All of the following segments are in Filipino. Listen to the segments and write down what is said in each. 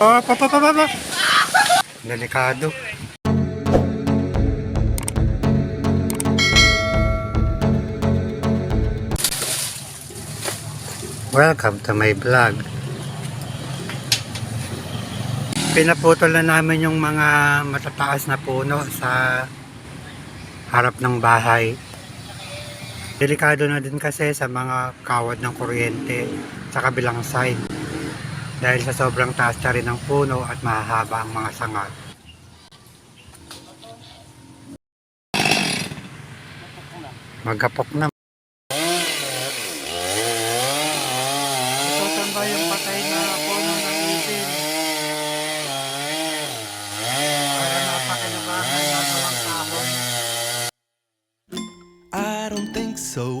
Pa, pa, pa, pa, pa. Delikado. Welcome to my vlog. Pinaputol na namin yung mga matataas na puno sa harap ng bahay. Delikado na din kasi sa mga kawad ng kuryente sa kabilang side dahil sa sobrang taas na rin ng puno at mahahaba ang mga sanga. Magkapok na. Ito ba yung patay na puno ng isin? Para napakinabahan na walang kahon. I don't think so.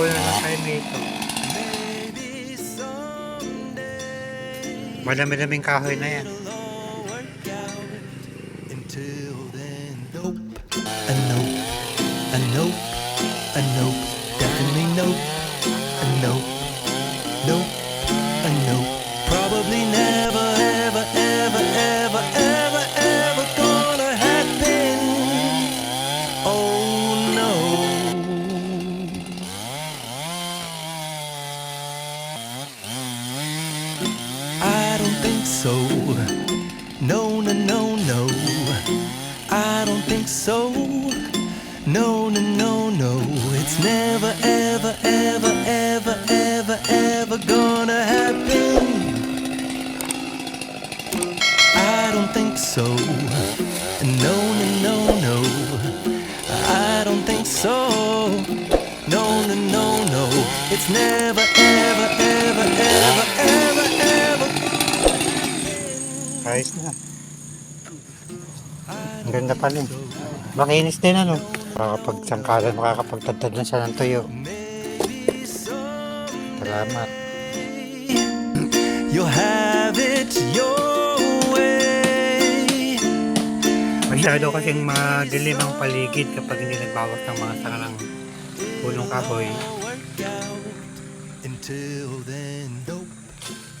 Puno na tayo someday. Madami-daming kahoy na yan. It'll all work out. Until then, nope. A nope. A nope. A nope. Definitely nope. No, no, no, no. It's never, ever, ever, ever, ever, ever gonna happen. I don't think so. No, no, no, no. I don't think so. No, no, no, no. It's never, ever, ever, ever, ever, ever. Ayos na. Ang ganda pa rin. Makinis din ano. Makakapagsangkalan, makakapagtagtad na siya ng tuyo. Salamat. You'll have it your way. Masyado kasing madilim ang paligid kapag hindi nagbawas ng mga sangalang punong kahoy. Until then, nope,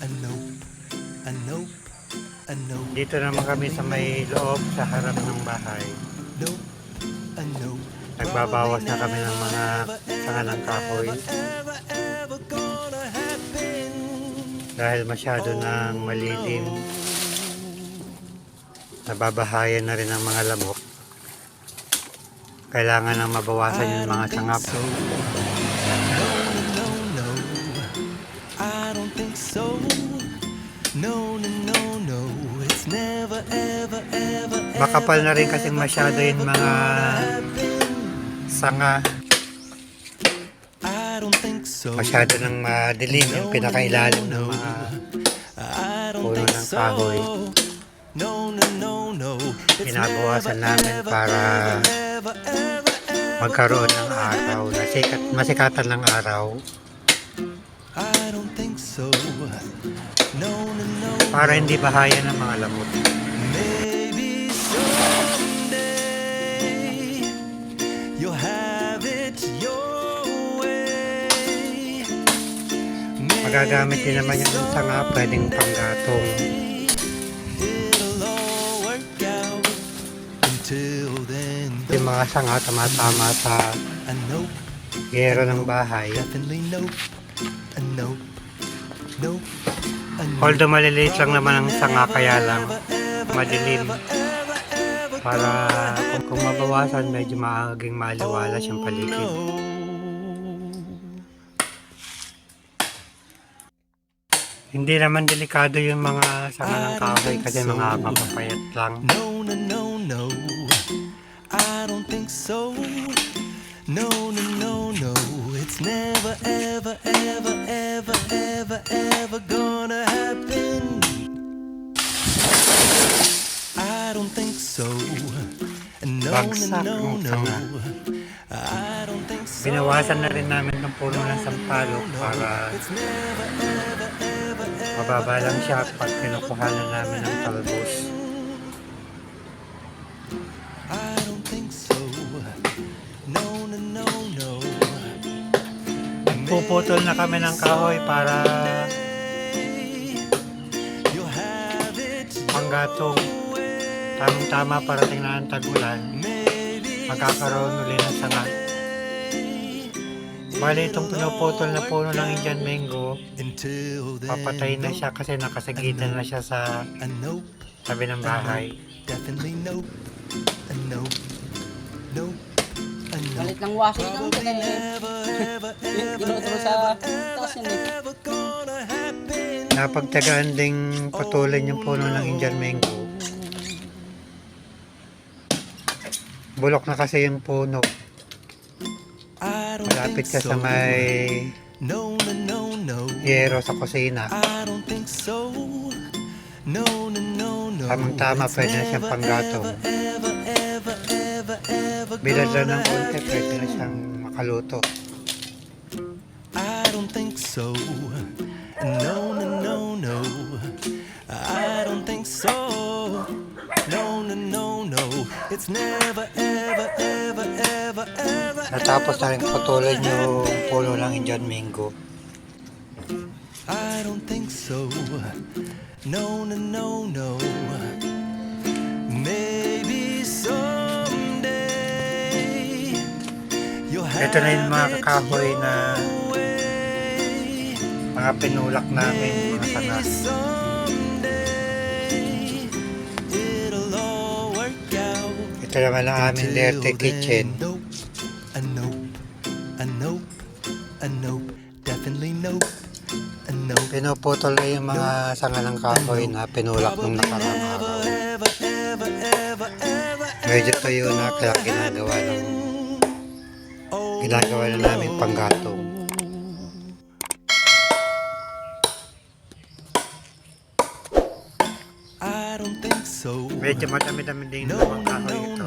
a nope, a nope, a nope, Dito naman kami sa may loob sa harap ng bahay. Nagbabawas na kami ng mga kahoy ever gonna happen. dahil masyado nang malilim. Nababahayan na rin ang mga lamok. Kailangan nang mabawasan yung mga sangap. So, no, no, no. No, Makapal na rin kasing masyado yung mga sanga. Masyado nang madilim yung pinakailalim ng mga puno ng kahoy. Pinabawasan namin para magkaroon ng araw na sikat, masikatan ng araw I don't think so. No, no, no. para hindi bahayan ng mga lamok. Maybe someday you'll have it your way. Magagamit din naman yung sanga pwedeng panggatong. Yung mga sanga tama-tama sa gero ng bahay. definitely nope, a nope, nope, a nope. Although maliliit lang naman ang sanga kaya lang madilim. Para kung, kung mabawasan medyo maaging maliwalas yung paligid. Hindi naman delikado yung mga sanga ng kahoy kasi mga mapapayat lang. No, no, no, no. I don't think so. No, no, no. It's never, ever, ever, ever, ever, ever gonna happen. I don't think so. No, no, Bagsak no, ang no. sanga. I don't think so. Binawasan na rin namin ng puno ng sampalok para mababa lang siya pag kinukuhanan namin ng talbos. I don't think so. No, no, no, no. Puputol na kami ng kahoy para panggatong tamang-tama parating na ang tagulan. Magkakaroon uli ng sanga. Bali itong pinuputol na puno ng Indian mango, papatay na siya kasi nakasagitan na siya sa tabi ng bahay. definitely nope. Nope, nope. Galit ng washing lang ever, ever, Tinuturo sa taas yan eh. Napagtagaan ding putulin yung puno ng Indian mango. Bulok na kasi yung puno. Malapit ka sa may No, no, no, no. yero sa kusina. I don't think so. No, no, no, no. Tamang-tama, pwede na siyang panggatong. Bilad lang ng konti, pwede na siyang makaluto. I don't think so. No, no, no, no. I don't think so. No, no, no, no. It's never, ever, ever, ever, ever. Natapos na rin putulin yung puno ng Indian mango. I don't think so. No, no, no, no. Maybe someday Ito na yung mga kakahoy na mga pinulak namin, mga out. Ito naman ang aming then, Kitchen. A nope, a nope, a nope, definitely nope. Pinuputol na yung mga sanga ng kahoy na pinulak nung nakarang araw. Medyo tuyo na kaya ginagawa ng ginagawa na namin panggatong. Medyo madami-dami din naman kahoy ito.